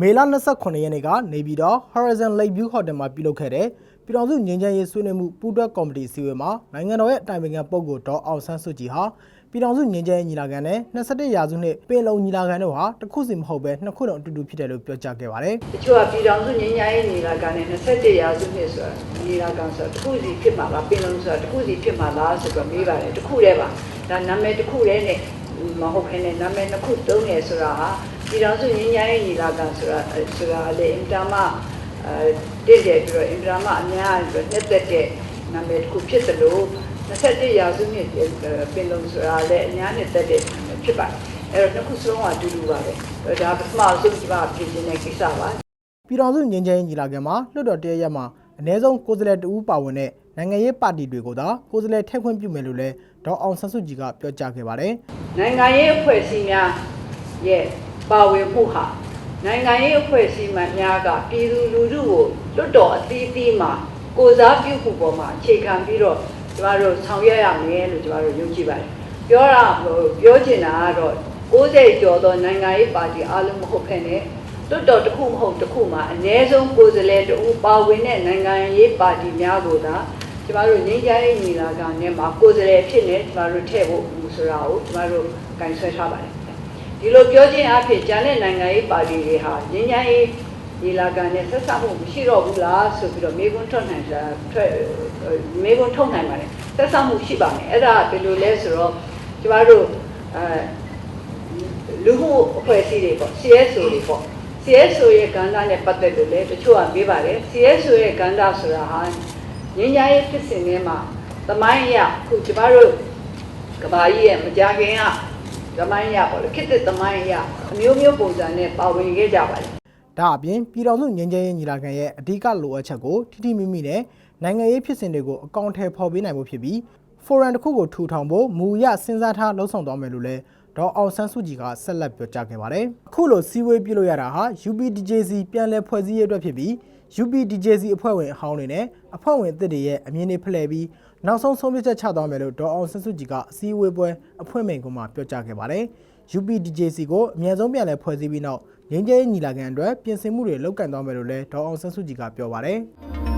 မေလ29ရက်နေ့ကနေပြည်တော် Horizon Lake View Hotel မှာပြုလုပ်ခဲ့တဲ့ပြည်တော်စုငြိမ်းချမ်းရေးဆွေးနွေးမှုပူးတွဲကော်မတီအစည်းအဝေးမှာနိုင်ငံတော်ရဲ့အတိုင်ပင်ခံပုဂ္ဂိုလ်ဒေါ်အောင်ဆန်းစုကြည်ဟာပြည်တော်စုငြိမ်းချမ်းရေးညီလာခံနဲ့21ရာစုနှစ်ပင်လုံညီလာခံတို့ဟာတစ်ခုစီမဟုတ်ပဲနှစ်ခုလုံးအတူတူဖြစ်တယ်လို့ပြောကြားခဲ့ပါတယ်တချို့ကပြည်တော်စုငြိမ်းချမ်းရေးညီလာခံနဲ့27ရာစုနှစ်ဆိုတာညီလာခံဆိုတာတစ်ခုစီဖြစ်မှာလားပင်လုံးဆိုတာတစ်ခုစီဖြစ်မှာလားဆိုတော့မေးပါတယ်တစ်ခုတည်းပါဒါနာမည်တစ်ခုတည်းနဲ့မဟုတ်ခဲနဲ့နာမည်နှစ်ခုသုံးတယ်ဆိုတာဟာ ပြည်တော်စုငြိမ်းချမ်းရေးညီလာခံဆိုတာဆိုတာလေအင်တာမအဲတည်တယ်ပြီးတော့အင်တာမအများကြီးနှစ်သက်တဲ့နာမည်တစ်ခုဖြစ်သလို27ရာစုနှစ်ပင်လုံးဆိုတာလည်းအများနှစ်သက်တဲ့နာမည်ဖြစ်ပါတယ်အဲ့တော့နှစ်ခုစလုံးကအတူတူပါပဲဒါပထမဆုံးဒီမှာပြင်နေတဲ့ကိစ္စပါပြည်တော်စုငြိမ်းချမ်းရေးညီလာခံမှာလွှတ်တော်တရရက်မှာအ ਨੇ ဆုံးကိုယ်စားလှယ်တဦးပါဝင်တဲ့နိုင်ငံရေးပါတီတွေကိုသာကိုယ်စားလှယ်ထည့်ခွင့်ပြုမယ်လို့လည်းဒေါ်အောင်ဆန်းစုကြည်ကပြောကြားခဲ့ပါတယ်နိုင်ငံရေးအဖွဲ့အစည်းများရဲ့ ပါဝင်မှုဟာနိုင်ငံရေးအဖွဲ့အစည်းမှများကပြည်သူလူထုကိုလွတ်တော်အသီးသီးမှာကိုယ်စားပြုမှုပေါ်မှာအခြေခံပြီးတော့ကျမတို့ဆောင်ရွက်ရမယ်လို့ကျမတို့ယုံကြည်ပါတယ်ပြောတာဟိုပြောချင်တာကတော့60ကျော်သောနိုင်ငံရေးပါတီအားလုံးမဟုတ်ဖ ೇನೆ လွတ်တော်တစ်ခုမဟုတ်တစ်ခုမှာအ ਨੇ ဆုံးကိုယ်စားလှယ်တဦးပါဝင်တဲ့နိုင်ငံရေးပါတီများကိုသာကျမတို့ငြိမ်းချမ်းရေးညီလာခံနဲ့မှာကိုယ်စားလှယ်ဖြစ်နေကျမတို့ထည့်ဖို့ဆိုတာကိုကျမတို့ကင်ဆယ်ထားပါတယ် ဒီလိုပြောခြင်းအဖြစ်ကျန်တဲ့နိုင်ငံရေးပါတီတွေဟာငြိမ်းချမ်းရေးညီလာခံနဲ့ဆက်ဆံမှုမရှိတော့ဘူးလားဆိုပြီးတော့မေးခွန်းထုတ်နိုင်တာထွက်မေးခွန်းထုတ်နိုင်ပါတယ်ဆက်ဆံမှုရှိပါမယ်အဲ့ဒါဘယ်လိုလဲဆိုတော့ကျမတို့အဲလူမှုအဖွဲ့အစည်းတွေပေါ့ CSO တွေပေါ့ CSO ရဲ့ကဏ္ဍနဲ့ပတ်သက်လို့လည်းတချို့ကမေးပါတယ် CSO ရဲ့ကဏ္ဍဆိုတာဟာငញ្ញရေးဖြစ်စဉ်ထဲမှာသမိုင်းအရခုကျမတို့ကဘာကြီးရဲ့မကြခင်က သမိုင်းအရပေါ့လေခေတ်သစ်သမိုင်းအရအမျိုးမျိုးပုံစံနဲ့ပါဝင်ခဲ့ကြပါတယ်ဒါအပြင်ပြည်တော်စုငြိမ်းချမ်းရေးညီလာခံရဲ့အဓိကလိုအပ်ချက်ကိုထိထိမိမိနဲ့နိုင်ငံရေးဖြစ်စဉ်တွေကိုအကောင့်ထဲပေါ်ပေးနိုင်ဖို့ဖြစ်ပြီးဖိုရမ်တစ်ခုကိုထူထောင်ဖို့မူရစဉ်းစားထားလှုံ့ဆော်သွားမယ်လို့လည်းဒေါ်အောင်ဆန်းစုကြည်ကဆက်လက်ပြောကြားခဲ့ပါတယ်။အခုလိုစီးဝေးပြုလုပ်ရတာဟာ UPDJC ပြန်လည်ဖွဲ့စည်းရေးအတွက်ဖြစ်ပြီး UPDJC အဖွဲ့ဝင်အဟောင်းတွေနဲ့အဖွဲ့ဝင်အသစ်တွေရဲ့အမြင်တွေဖလှယ်ပြီး နောက်ဆုံးဆုံးဖြတ်ချက်ချသွားမယ်လို့ဒေါ်အောင်ဆန်းစုကြည်ကအစည်းအဝေးပွဲအဖွဲ့မိန်ကမှပြောကြားခဲ့ပါတယ်။ UPDJC ကိုအမြန်ဆုံးပြန်လည်ဖွဲ့စည်းပြီးနောက်ငင်းကျဲညီလာခံအတွက်ပြင်ဆင်မှုတွေလုပ်ကင်သွားမယ်လို့လည်းဒေါ်အောင်ဆန်းစုကြည်ကပြောပါတယ်။